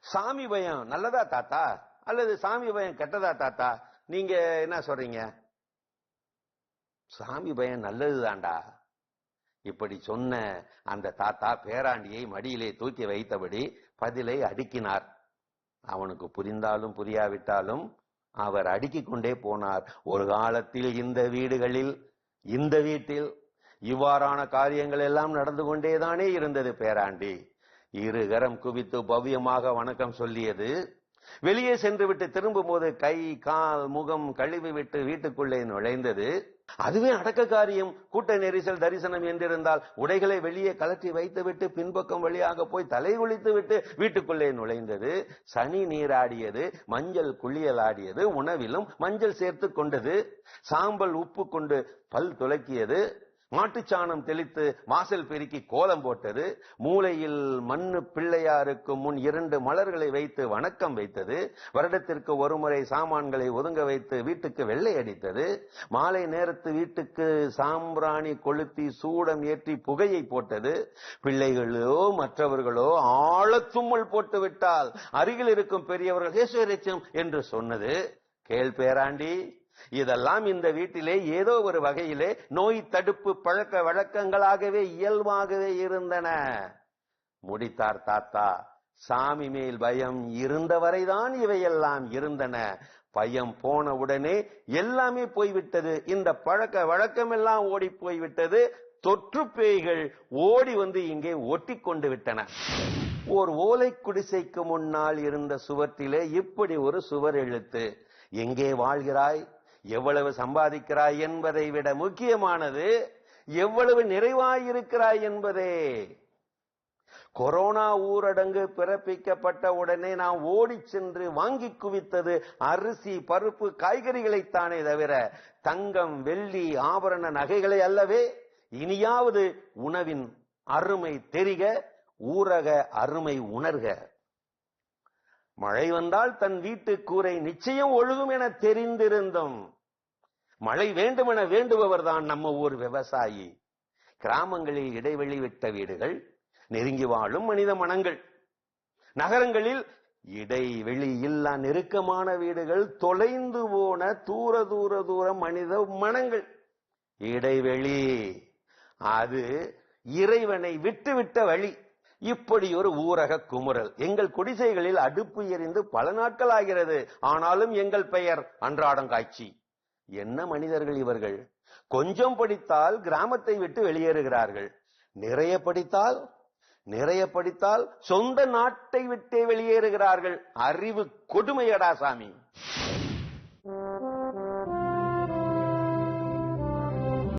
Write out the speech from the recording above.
சாமி பயம் நல்லதா தாத்தா? அல்லது சாமி பயம் கெட்டதா தாத்தா? நீங்க என்ன சொல்றீங்க? சாமி பயம் நல்லதுதான்டா. இப்படி சொன்ன அந்த தாத்தா பேராண்டியை மடியிலே தூக்கி வைத்தபடி பதிலை அடுக்கினார். அவனுக்கு புரிந்தாலும் புரியாவிட்டாலும் அவர் அடுக்கிக் கொண்டே போனார். ஒரு காலத்தில் இந்த வீடுகளில் இந்த வீட்டில் இவ்வாறான காரியங்கள் எல்லாம் நடந்து கொண்டேதானே இருந்தது பேராண்டி. இருகரம் குவித்து பவ்யமாக வணக்கம் சொல்லியது. வெளியே சென்று விட்டு திரும்பும் போது கை கால் முகம் கழுவி விட்டு வீட்டுக்குள்ளே நுழைந்தது. அதுவே அடக்க காரியம். கூட்ட நெரிசல் தரிசனம் என்றிருந்தால் உடைகளை வெளியே கலற்றி வைத்துவிட்டு பின்பக்கம் வழியாக போய் தலை குளித்து விட்டு வீட்டுக்குள்ளே நுழைந்தது. சனி நீராடியது. மஞ்சள் குளியல் ஆடியது உணவிலும் மஞ்சள் சேர்த்து கொண்டது. சாம்பல் உப்பு கொண்டு பல் துலக்கியது. மாட்டுச்சாணம் தெளித்து வாசல் பெருக்கி கோலம் போட்டது மூலையில் மண்ணு பிள்ளையாருக்கு முன் இரண்டு மலர்களை வைத்து வணக்கம் வைத்தது வருடத்திற்கு ஒருமுறை சாமான்களை ஒதுங்க வைத்து வீட்டுக்கு வெள்ளை அடித்தது மாலை நேரத்து வீட்டுக்கு சாம்பிராணி கொளுத்தி சூடம் ஏற்றி புகையை போட்டது பிள்ளைகளோ மற்றவர்களோ ஆழத்தும்மல் போட்டு விட்டால் அருகில் இருக்கும் பெரியவர்கள் என்று சொன்னது. கேள் பேராண்டி இதெல்லாம் இந்த வீட்டிலே ஏதோ ஒரு வகையிலே நோய் தடுப்பு பழக்க வழக்கங்களாகவே இயல்பாகவே இருந்தன. முடித்தார் தாத்தா சாமி மேல் பயம் இருந்தவரைதான் இவையெல்லாம் இருந்தன. பயம் போன உடனே எல்லாமே போய்விட்டது. இந்த பழக்க வழக்கம் எல்லாம் ஓடி போய்விட்டது. தொற்று பேய்கள் ஓடி வந்து இங்கே ஒட்டி கொண்டு விட்டன. ஓர் ஓலை குடிசைக்கு முன்னால் இருந்த சுவற்றிலே இப்படி ஒரு சுவர் எழுத்து எங்கே வாழ்கிறாய்? எவ்வளவு சம்பாதிக்கிறாய் என்பதை விட முக்கியமானது எவ்வளவு நிறைவாயிருக்கிறாய் என்பதே. கொரோனா ஊரடங்கு பிறப்பிக்கப்பட்ட உடனே நாம் ஓடிச் சென்று வாங்கி குவித்தது அரிசி பருப்பு காய்கறிகளைத்தானே தவிர தங்கம் வெள்ளி ஆபரண நகைகளை அல்லவே இனியாவது உணவின் அருமை தெரிக ஊரக அருமை உணர்க. மழை வந்தால் தன் வீட்டு கூரை நிச்சயம் ஒழுகும் என தெரிந்திருந்தும். மழை வேண்டுமென வேண்டுபவர் தான் நம்ம ஊர் விவசாயி. கிராமங்களில் இடைவெளி விட்ட வீடுகள் நெருங்கி வாழும் மனித மனங்கள். நகரங்களில் இடைவெளி இல்லா நெருக்கமான வீடுகள் தொலைந்து போன தூர தூர தூர மனித மனங்கள். இடைவெளி அது இறைவனை விட்டுவிட்ட வழி. இப்படி ஒரு ஊரக குமுறல். எங்கள் குடிசைகளில் அடுப்பு எரிந்து பல நாட்கள் ஆகிறது. ஆனாலும் எங்கள் பெயர் அன்றாடங்காட்சி. என்ன மனிதர்கள் இவர்கள்? கொஞ்சம் படித்தால் கிராமத்தை விட்டு வெளியேறுகிறார்கள். நிறைய படித்தால் நிறைய படித்தால் சொந்த நாட்டை விட்டே வெளியேறுகிறார்கள். அறிவு கொடுமையடா சாமி.